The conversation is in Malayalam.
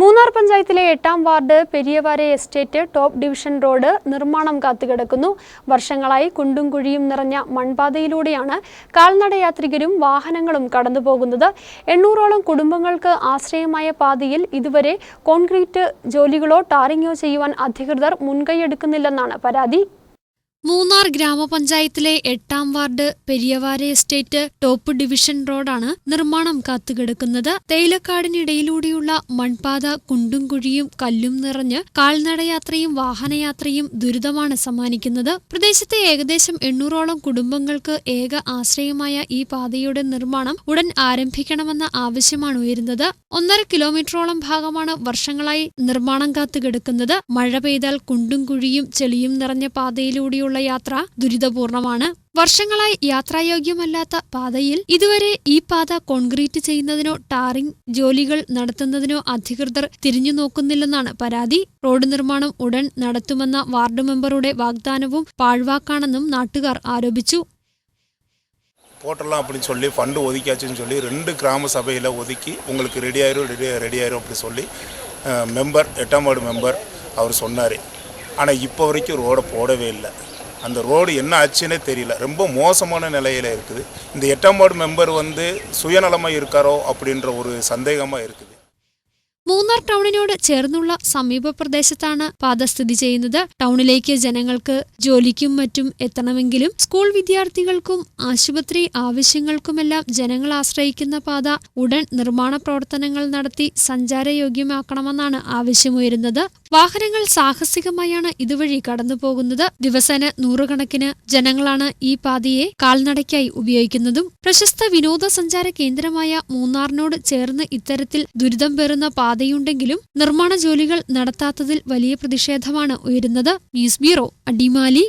മൂന്നാർ പഞ്ചായത്തിലെ എട്ടാം ward Periyavare estate top division road നിർമ്മാണം കാത്തുകിടക്കുന്നു. വർഷങ്ങളായി കുണ്ടും കുഴിയും നിറഞ്ഞ മൺപാതയിലൂടെയാണ് കാൽനടയാത്രികരും വാഹനങ്ങളും കടന്നുപോകുന്നത്. എണ്ണൂറോളം കുടുംബങ്ങൾക്ക് ആശ്രയമായ പാതയിൽ ഇതുവരെ കോൺക്രീറ്റ് ജോലികളോ ടാറിങ്ങോ ചെയ്യുവാൻ അധികൃതർ മുൻകൈയെടുക്കുന്നില്ലെന്നാണ് പരാതി. മൂന്നാർ ഗ്രാമപഞ്ചായത്തിലെ എട്ടാം ward Periyavara estate top division റോഡാണ് നിർമ്മാണം കാത്തുകിടക്കുന്നത്. തേയിലക്കാടിനിടയിലൂടെയുള്ള മൺപാത കുണ്ടും കുഴിയും കല്ലും നിറഞ്ഞ് കാൽനടയാത്രയും വാഹനയാത്രയും ദുരിതമാണ് സമ്മാനിക്കുന്നത്. പ്രദേശത്തെ ഏകദേശം എണ്ണൂറോളം കുടുംബങ്ങൾക്ക് ഏക ആശ്രയമായ ഈ പാതയുടെ നിർമ്മാണം ഉടൻ ആരംഭിക്കണമെന്ന ആവശ്യമാണ് ഉയരുന്നത്. ഒന്നര കിലോമീറ്ററോളം ഭാഗമാണ് വർഷങ്ങളായി നിർമ്മാണം കാത്തുകിടക്കുന്നത്. മഴ പെയ്താൽ കുണ്ടും കുഴിയും ചെളിയും നിറഞ്ഞ പാതയിലൂടെയുള്ള യാത്ര ദുരിതപൂർണമാണ് വർഷങ്ങളായി യാത്രായോഗ്യമല്ലാത്ത പാതയിൽ ഇതുവരെ ഈ പാത കോൺക്രീറ്റ് ചെയ്യുന്നതിനോ ടാറിംഗ് ജോലികൾ നടത്തുന്നതിനോ അധികൃതർ തിരിഞ്ഞു നോക്കുന്നില്ലെന്നാണ് പരാതി റോഡ് നിർമ്മാണം ഉടൻ നടത്തുമെന്ന വാർഡ് മെമ്പറുടെ വാഗ്ദാനവും പാഴ്വാക്കാണെന്നും நாட்டுகார் ஆரோபிச்சு போட்டுடலாம் அப்படின்னு சொல்லி ஃபண்டு ஒதுக்கியாச்சுன்னு சொல்லி ரெண்டு கிராம சபையில் ஒதுக்கி உங்களுக்கு ரெடி ஆயிரும் ரெடி ரெடி ஆயிரும் அப்படி சொல்லி அஹ், மெம்பர் எட்டாம் வார்டு மெம்பர் அவர் சொன்னார் ஆனால் இப்போ வரைக்கும் ரோடை போடவே இல்லை அந்த ரோடு என்ன ஆச்சுன்னே தெரியல. ரொம்ப மோசமான நிலையில் இருக்குது. இந்த எட்டாம் வார்டு மெம்பர் வந்து சுயநலமாக இருக்காரோ அப்படின்ற ஒரு சந்தேகமாக இருக்குது. മൂന്നാർ ടൗണിനോട് ചേർന്നുള്ള സമീപ പ്രദേശത്താണ് പാത സ്ഥിതി ചെയ്യുന്നത്. ടൗണിലേക്ക് ജനങ്ങൾക്ക് ജോലിക്കും മറ്റും എത്തണമെങ്കിലും സ്കൂൾ വിദ്യാർത്ഥികൾക്കും ആശുപത്രി ആവശ്യങ്ങൾക്കുമെല്ലാം ജനങ്ങൾ ആശ്രയിക്കുന്ന പാത ഉടൻ നിർമ്മാണ പ്രവർത്തനങ്ങൾ നടത്തി സഞ്ചാരയോഗ്യമാക്കണമെന്നാണ് ആവശ്യമുയരുന്നത്. വാഹനങ്ങൾ സാഹസികമായാണ് ഇതുവഴി കടന്നു പോകുന്നത് ദിവസേന നൂറുകണക്കിന് ജനങ്ങളാണ് ഈ പാതയെ കാൽനടയ്ക്കായി ഉപയോഗിക്കുന്നതും. പ്രശസ്ത വിനോദസഞ്ചാര കേന്ദ്രമായ മൂന്നാറിനോട് ചേർന്ന് ഇത്തരത്തിൽ ദുരിതം പേറുന്ന പാതയുണ്ടെങ്കിലും നിർമ്മാണ ജോലികൾ നടത്താത്തതിൽ വലിയ പ്രതിഷേധമാണ് ഉയരുന്നത്. News bureau Adimali.